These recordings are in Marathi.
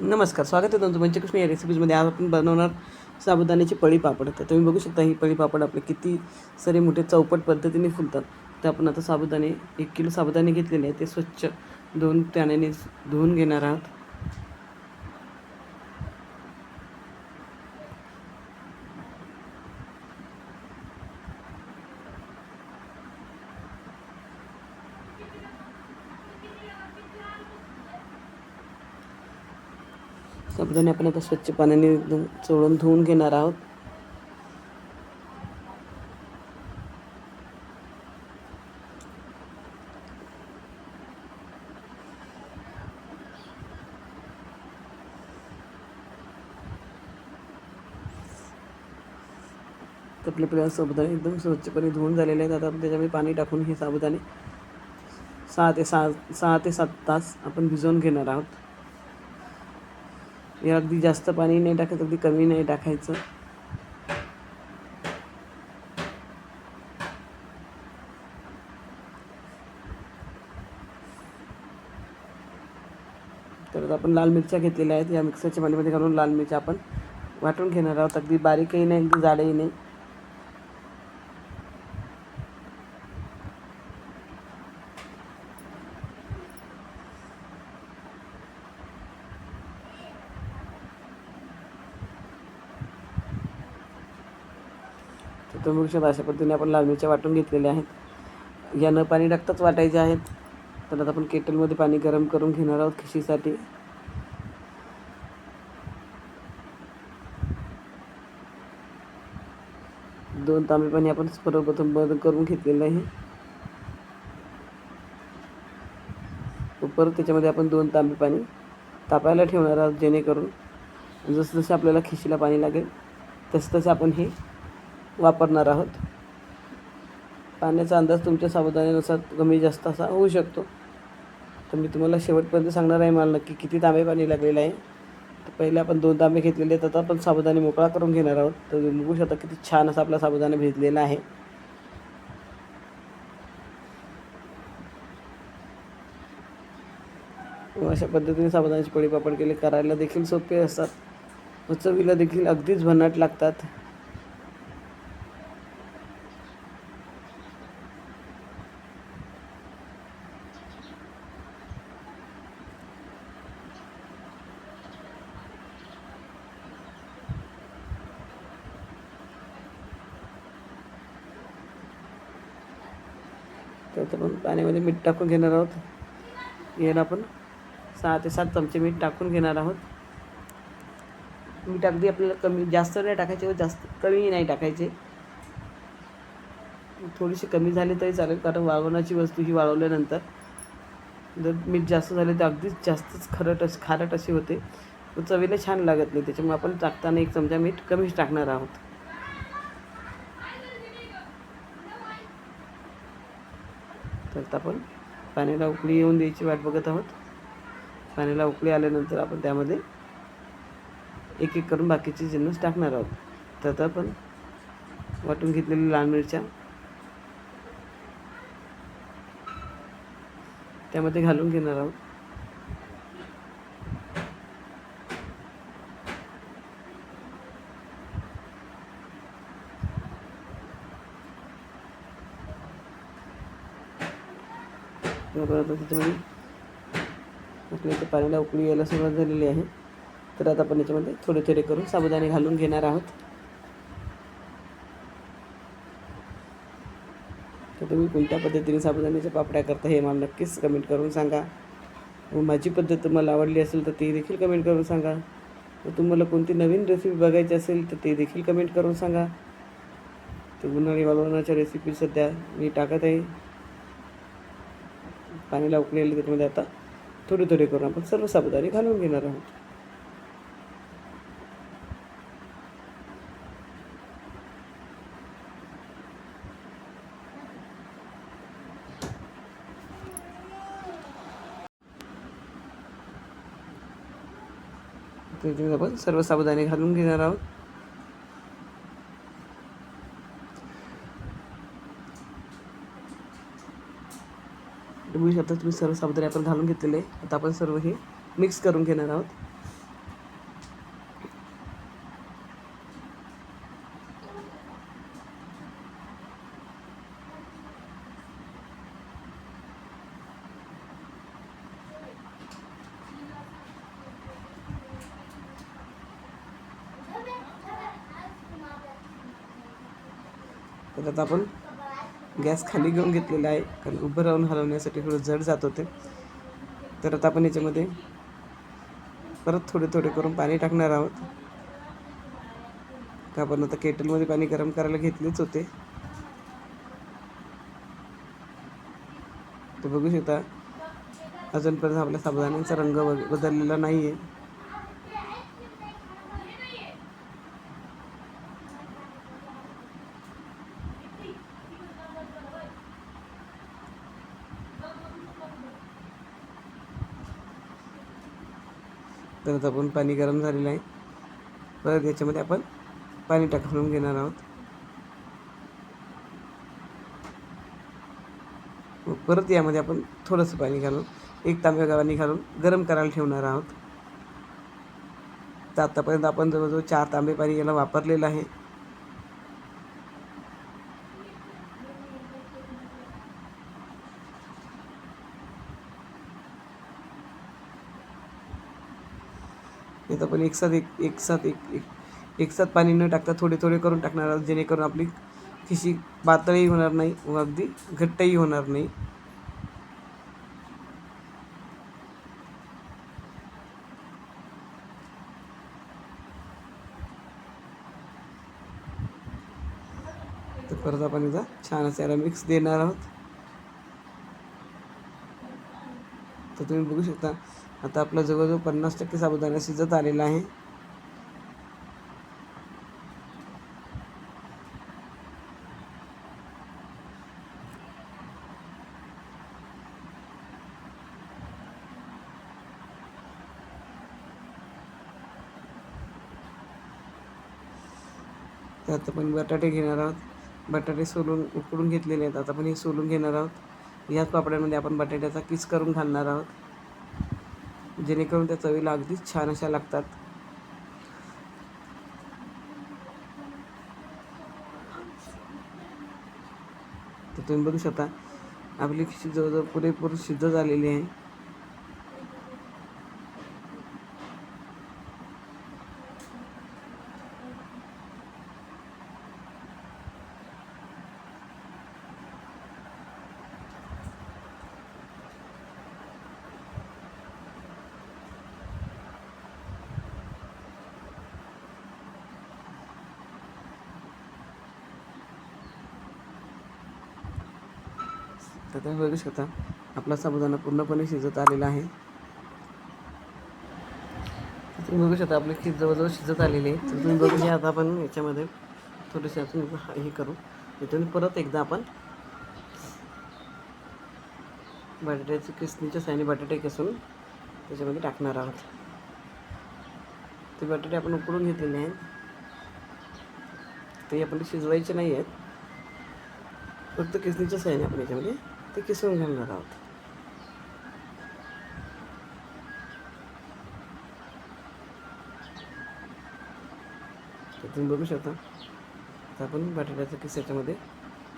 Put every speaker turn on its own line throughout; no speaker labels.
नमस्कार स्वागत आहे तुमचं पंचकृष्ण या रेसिपीजमध्ये आज आपण बनवणार साबुदाण्याची पळी पापड. तर तुम्ही बघू शकता ही पळी पापड आपले किती सारे मोठे चौपट पद्धतीने फुलतात. तर आपण आता साबुदाणे एक किलो साबुदाणे घेतलेले आहे ते स्वच्छ दोन त्याने धुवून घेणार आहात. साबुदाणे आपण आता स्वच्छ पाण्याने एकदम चोळून धुवून घेणार आहोत. आपले आपल्या साबुदाणे एकदम स्वच्छपणे धुवून झालेले आहेत. आता त्याच्यामध्ये पाणी टाकून हे साबुदाणे सहा ते सहा सहा ते सात तास आपण भिजवून घेणार आहोत. हे अगदी जास्त पाणी नाही टाकायचं अगदी कमी नाही टाकायचं. तर आपण लाल मिरच्या घेतलेल्या आहेत. या मिक्सरच्या पाणीमध्ये घालून लाल मिरच्या आपण वाटून घेणार आहोत. अगदी बारीकही नाही अगदी जाडही नाही. तुम्ही बघू शकता अशा पद्धतीने आपण लाल मिरच्या वाटून घेतलेल्या आहेत. या न पाणी टाकताच वाटायचे आहेत. तर आता आपण केटलमध्ये पाणी गरम करून घेणार आहोत खिशीसाठी. दोन तांबे पाणी आपण सर्वप्रथम बंद करून घेतलेलं आहे. परत त्याच्यामध्ये आपण दोन तांबे पाणी तापायला ठेवणार आहोत जेणेकरून जसं जसं आपल्याला खिशीला पाणी लागेल तसं तसं आपण हे वापरणार आहोत. पाण्याचा अंदाज तुमच्या सावधानीनुसार कमी जास्त असा होऊ शकतो. तर मी तुम्हाला शेवटपर्यंत सांगणार आहे मला नक्की किती तांबे पाणी लागलेलं आहे. तर पहिले आपण दोन तांबे घेतलेले आहेत. आता आपण साबुदाणे मोकळा करून घेणार आहोत. तर तुम्ही बघू शकता किती छान असा आपला साबुदाणा भिजलेला आहे. अशा पद्धतीने साबुदाण्याची पोळी पापड केले. करायला देखील सोपे असतात. चवीला देखील अगदीच भन्नाट लागतात. तर आपण पाण्यामध्ये मीठ टाकून घेणार आहोत. याला आपण सहा ते सात चमचे मीठ टाकून घेणार आहोत. मीठ अगदी आपल्याला कमी जास्त नाही टाकायचे व जास्त कमी नाही टाकायचे. थोडीशी कमी झाली तरी चालेल कारण वाळवण्याची वस्तू ही वाळवल्यानंतर जर मीठ जास्त झाले तर अगदीच जास्तच खरट अशी खारट अशी होते. चवीला छान लागत नाही त्याच्यामुळे आपण टाकताना एक चमचा मीठ कमीच टाकणार आहोत. तर आता आपण. पाण्याला उकळी येऊन द्यायची वाट बघत आहोत. पाण्याला उकळी आल्यानंतर आपण त्यामध्ये एक एक करून बाकीचे जिन्नस टाकणार आहोत. तर आपण वाटून घेतलेली लाल मिरच्या त्यामध्ये घालून घेणार आहोत. परत आता त्याच्यामध्ये आपल्या इथे पाण्याला उकळी यायला सुरुवात झालेली आहे. तर आता आपण याच्यामध्ये थोडे थोडे करून साबुदाणे घालून घेणार आहोत. तर तुम्ही कोणत्या पद्धतीने साबुदाण्याच्या पापड्या करता हे मला नक्कीच कमेंट करून सांगा. व माझी पद्धत तुम्हाला आवडली असेल तर ती देखील कमेंट करून सांगा. व तुम्हाला कोणती नवीन रेसिपी बघायची असेल तर ते देखील कमेंट करून सांगा. तर उन्हाळी वाळवण्याच्या रेसिपी सध्या मी टाकत आहे. पाणीला उकळलेले त्याच्यामध्ये आता थोडी थोडे करून आपण सर्व साबुदाणे घालून घेणार आहोत. आपण सर्व साबुदाणे घालून घेणार आहोत. त्यातच मी सर्व साबुदाणे आपण घालून घेतलेले आता आपण सर्व हे मिक्स करून घेणार आहोत. आता आपण गॅस खाली घेऊन घेतलेला आहे. कारण उभं राहून हलवण्यासाठी थोडं जड जात होते. तर आता आपण याच्यामध्ये परत थोडे थोडे करून पाणी टाकणार आहोत. तर आपण आता केटलमध्ये पाणी गरम करायला घेतलेच होते. तर बघू शकता अजूनपर्यंत आपल्या साबुदाण्यांचा रंग बदललेला नाही आहे तर आपण पाणी गरम झालेलं आहे. परत याच्यामध्ये आपण पाणी टाकून घेणार आहोत. परत यामध्ये आपण थोडंसं पाणी घालून एक तांब्या पाणी घालून गरम करायला ठेवणार आहोत. तर आत्तापर्यंत आपण जवळजवळ चार तांबे पाणी याला वापरलेलं आहे. यात आपण एक साथ एक एक साथ एक एक एक साथ पाणी न टाकता थोडे थोडे करून टाकणार आहोत जेणेकरून आपली खिशी पातळही होणार नाही व अगदी घट्टही होणार नाही. तर परत आपण याचा छान असं याला मिक्स देणार आहोत. तर तुम्ही बघू शकता आता आपला जवळजवळ पन्नास टक्के साबुदाणा शिजत आलेला आहे. त्यात आपण बटाटे घेणार आहोत. बटाटे सोलून उकडून घेतलेले आहेत. आता आपण हे सोलून घेणार आहोत. याच पापड्यांमध्ये आपण बटाट्याचा किस करून घालणार आहोत. जेणेकरून त्या चवीला अगदीच छान अशा लागतात. तर तुम्ही बघू शकता आपली खिशी जवळजवळ पुरेपूर सिद्ध झालेली आहे. तर तुम्ही बघू शकता आपला साबुदाणा पूर्णपणे शिजत आलेला आहे. तुम्ही बघू शकता आपली खीर जवळजवळ शिजत आलेली आहे. तर तुम्ही बघू आता आपण याच्यामध्ये थोडेसे अजून हे करू. इथून परत एकदा आपण बटाट्याची किसणीच्या साईने बटाटे किसून त्याच्यामध्ये टाकणार आहोत. ते बटाटे आपण उकडून घेतलेले आहेत. ते आपण शिजवायचे नाही आहेत. फक्त किसणीच्या साईने आपण याच्यामध्ये ते किसून घालणार आहोत. तर तुम्ही बघू शकता. तर आपण बटाट्याचा किस याच्यामध्ये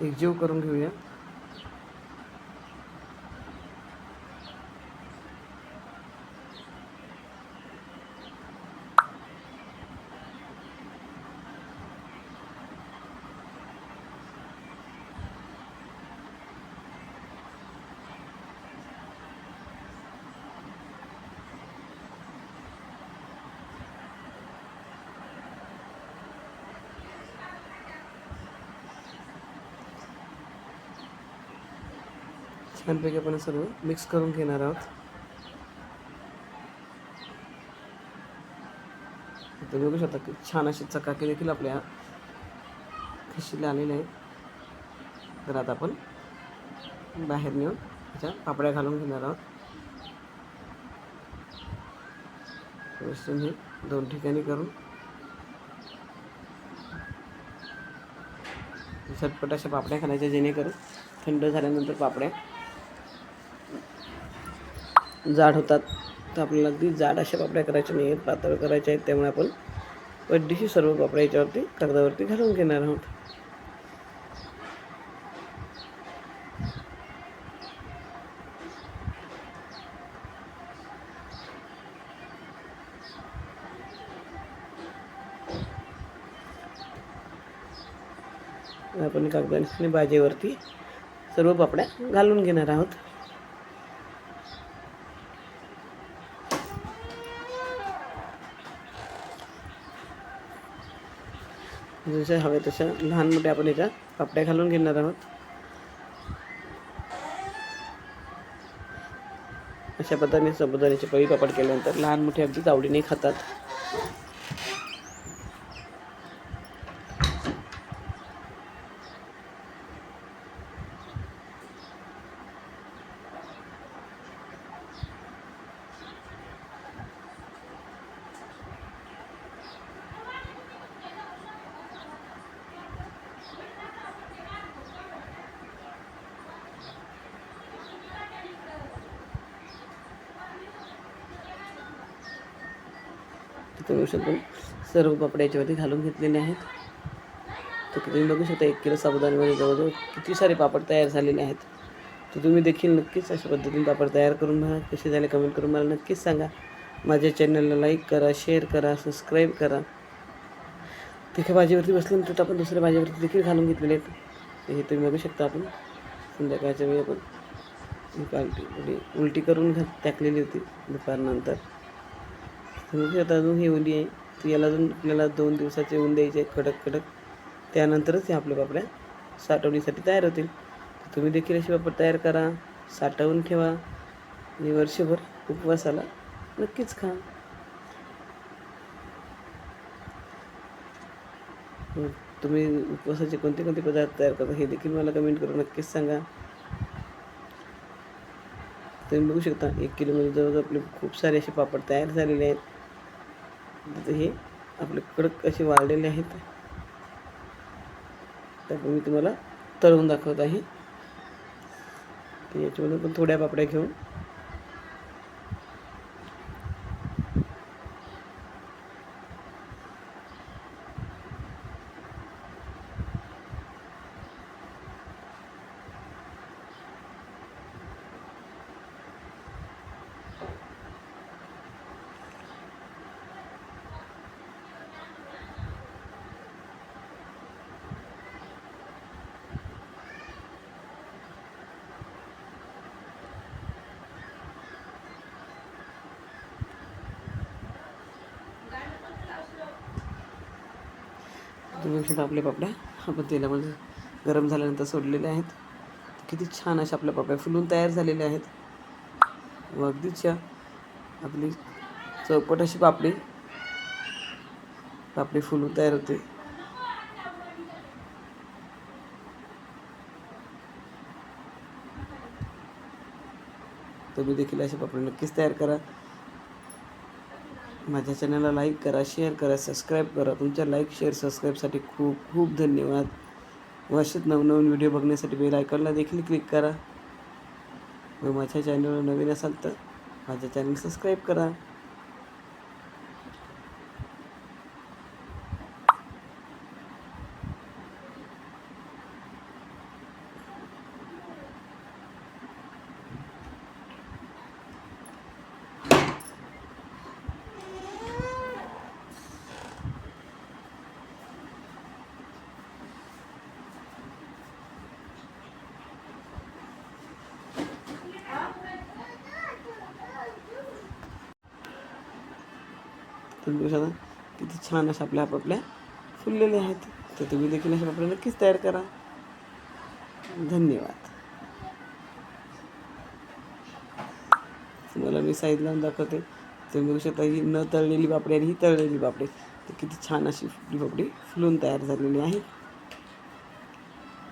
एकजीव करून घेऊया. छानपैकी आपण सर्व मिक्स करून घेणार आहोत. तुम्ही बघू शकता की छान अशी चकाकी देखील आपल्या खिशीला आलेले आहेत तर आता आपण बाहेर नेऊन त्याच्या पापड्या घालून घेणार आहोत. व्यवस्थित हे दोन ठिकाणी करून. झटपट अशा पापड्या खाण्याच्या जेणेकरून थंड झाल्यानंतर पापड्या जाड होतात. तर आपल्याला अगदी जाड अशा पापड्या करायच्या नाही आहेत पातळ करायच्या आहेत त्यामुळे आपण पड्डीशी सर्व पापड्या याच्यावरती कागदावरती घालून घेणार आहोत. आपण कागदाने भाजीवरती सर्व पापड्या घालून घेणार आहोत. जशा हव्या तशा लहान मोठ्या आपण याच्या पापड्या घालून घेणार आहोत. अशा पद्धतीने साबुदाण्याचे पळी पापड केल्यानंतर लहान मोठे अगदीच आवडीने खातात. तिथे बघू शकतो. सर्व कपडे याच्यावरती घालून घेतलेले आहेत. तर तुम्ही बघू शकता एक किलो साबुदाण्यामध्ये जवळजवळ किती सारे पापड तयार झालेले आहेत. तर तुम्ही देखील नक्कीच अशा पद्धतीने पापड तयार करून बघा. कसे झाले कमेंट करून मला नक्कीच सांगा. माझ्या चॅनलला लाईक करा शेअर करा सबस्क्राईब करा. तिथे भाजीवरती बसल्यानंतर आपण दुसऱ्या भाजीवरती देखील घालून घेतलेले आहेत. हे तुम्ही बघू शकता आपण. संध्याकाळच्या वेळी आपण उलटी उलटी करून घात टाकलेली होती दुपारनंतर. म्हणजे आता अजून हे ओली आहे तर याला अजून आपल्याला दोन दिवसाचे ऊन द्यायचे आहेत कडक कडक त्यानंतरच हे आपल्या पापड्या साठवणीसाठी तयार होतील. तुम्ही देखील अशी पापड तयार करा साठवून ठेवा आणि वर्षभर उपवासाला नक्कीच खा. तुम्ही उपवासाचे कोणते कोणते पदार्थ तयार करता हे देखील मला कमेंट करून नक्कीच सांगा. तुम्ही बघू शकता एक किलोमध्ये जवळजवळ आपले खूप सारे असे पापड तयार झालेले आहेत. हे आपले कडक असे वाळलेले आहेत. तर मी तुम्हाला तळून दाखवत आहे. याच्यामध्ये पण थोड्या पापड्या घेऊन तुम्ही आपल्या पापड्या. आपण तेलामध्ये गरम झाल्यानंतर सोडलेल्या आहेत. किती छान अशा आपल्या पापड्या फुलून तयार झालेल्या आहेत. व अगदीच आपली चौपट अशी पापडी. पापडी फुलून तयार होते. तुम्ही देखील असे पापड्या नक्कीच तयार करा. माझ्या चॅनलला लाईक करा शेअर करा सबस्क्राईब करा. तुमच्या लाईक शेअर सबस्क्राईबसाठी खूप खूप धन्यवाद. व असेच नवनवीन व्हिडिओ बघण्यासाठी बेल आयकॉनला देखील क्लिक करा. व माझ्या चॅनलवर नवीन असाल तर माझ्या चॅनल सबस्क्राईब करा. तुम्ही शकता किती छान अशा आपल्या आपापल्या फुललेल्या आहेत. तर तुम्ही देखील अशा पापड्या नक्कीच तयार करा. धन्यवाद. तुम्हाला मी साईड लावून दाखवते. तुम्ही बघू शकता ही न तळलेली बापडी आणि ही तळलेली बापडी. तर किती छान अशी फुटली बापडी फुलून तयार झालेली आहे.